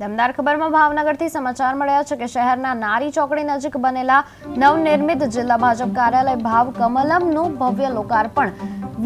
દમદાર ખબરમાં ભાવનગરથી સમાચાર મળ્યા છે કે શહેરના નારી ચોકડી નજીક બનેલા નવનિર્મિત જિલ્લા ભાજપ કાર્યાલય ભાવ કમલમનું ભવ્ય લોકાર્પણ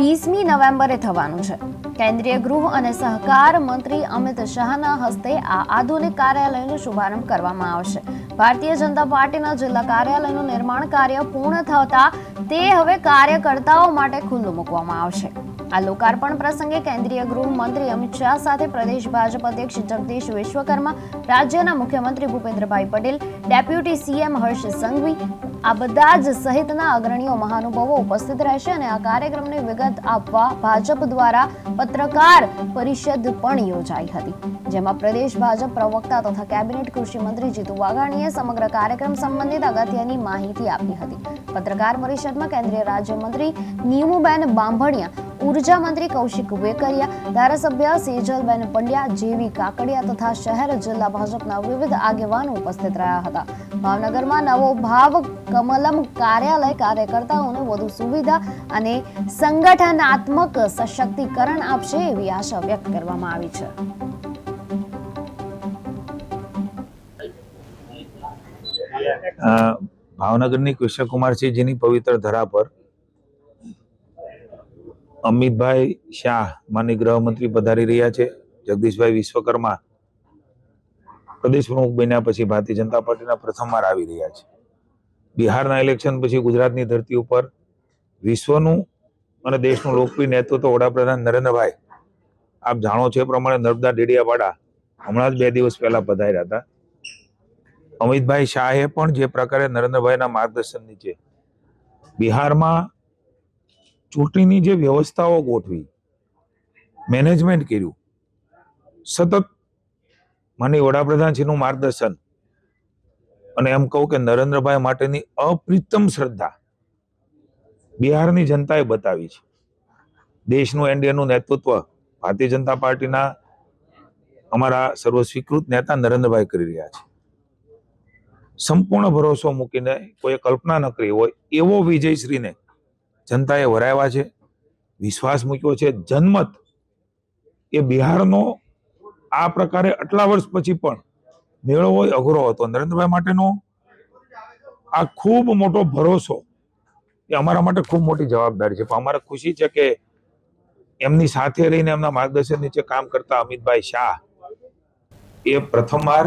વીસમી નવેમ્બરે થવાનું છે. કેન્દ્રીય ગૃહ અને સહકાર મંત્રી અમિત શાહના હસ્તે આ આધુનિક કાર્યાલયનો શુભારંભ કરવામાં આવશે. ભારતીય જનતા પાર્ટીના જિલ્લા કાર્યાલયનું નિર્માણ કાર્ય પૂર્ણ થતા તે હવે કાર્યકર્તાઓ માટે ખુલ્લું મૂકવામાં આવશે. આ લોકાર્પણ પ્રસંગે કેન્દ્રીય ગૃહમંત્રી અમિત શાહ સાથે પ્રદેશ ભાજપ અધ્યક્ષ જગદીશ વિશ્વકર્મા, રાજ્યના મુખ્યમંત્રી ભૂપેન્દ્રભાઈ પટેલ, ડેપ્યુટી સીએમ હર્ષ સંઘવી, આ બધા જ સહિતના અગ્રણીઓ મહાનુભાવો ઉપસ્થિત રહેશે અને આ કાર્યક્રમની વિગત આપવા ભાજપ દ્વારા પત્રકાર પરિષદ પણ યોજાઈ હતી. જેમાં પ્રદેશ ભાજપ પ્રવક્તા તથા કેબિનેટ કૃષિ મંત્રી જીતુ વાઘાણીએ સમગ્ર કાર્યક્રમ સંબંધિત અગત્યની માહિતી આપી હતી. પત્રકાર પરિષદમાં કેન્દ્રીય રાજ્યમંત્રી નીમુબેન બાંભણિયા ઊર્જા મંત્રી કૌશિક વેકરિયા, ધારાસભ્ય સેજલબેન પંડ્યા, જેવી કાકડિયા તથા શહેર જિલ્લા ભાજપના વિવિધ આગેવાનો ઉપસ્થિત રહ્યા હતા. ભાવનગરમાં નવો ભાવ કમલમ કાર્યાલય કાર્યકર્તાઓને વધુ સુવિધા અને સંગઠનાત્મક સશક્તિકરણ આપશે એવી આશા વ્યક્ત કરવામાં આવી છે. ભાવનગરની કૃષ્ણકુમારસિંહજીની પવિત્ર ધરા પર અમિતભાઈ શાહ માની ગૃહમંત્રી પધારી રહ્યા છે. જગદીશભાઈ વિશ્વકર્મા પ્રદેશ પ્રમુખ બન્યા પછી ભારતીય જનતા પાર્ટીના પ્રથમવાર આવી રહ્યા છે. બિહારના ઇલેક્શન પછી ગુજરાતની ધરતી ઉપર વિશ્વનું અને દેશનું લોકપ્રિય નેતૃત્વ વડાપ્રધાન નરેન્દ્રભાઈ. આપ જાણો છો એ પ્રમાણે નર્મદા ડેડિયાવાડા હમણાં જ બે દિવસ પહેલા પધાર્યા હતા. અમિતભાઈ શાહે પણ જે પ્રકારે નરેન્દ્રભાઈના માર્ગદર્શન નીચે બિહારમાં ચૂંટણીની જે વ્યવસ્થાઓ ગોઠવી મેનેજમેન્ટ કર્યું, સતત માની વડાપ્રધાનશ્રીનું માર્ગદર્શન અને એમ કહું કે નરેન્દ્રભાઈ માટેની અપ્રિતમ શ્રદ્ધા બિહારની જનતાએ બતાવી છે. દેશનું એનડીએનું નેતૃત્વ ભારતીય જનતા પાર્ટીના અમારા સર્વસ્વીકૃત નેતા નરેન્દ્રભાઈ કરી રહ્યા છે. સંપૂર્ણ ભરોસો મૂકીને કોઈએ કલ્પના ન કરી હોય એવો વિજયશ્રીને જનતાએ વરાવ્યા છે. વિશ્વાસ મૂક્યો છે. જનમત એ બિહારનો આ પ્રકારે આટલા વર્ષ પછી પણ મેળવવો અઘરો હતો. નરેન્દ્રભાઈ માટેનો આ ખૂબ મોટો ભરોસો એ અમારા માટે ખૂબ મોટી જવાબદારી છે. પણ અમારે ખુશી છે કે એમની સાથે રહીને એમના માર્ગદર્શન નીચે કામ કરતા અમિતભાઈ શાહ એ પ્રથમવાર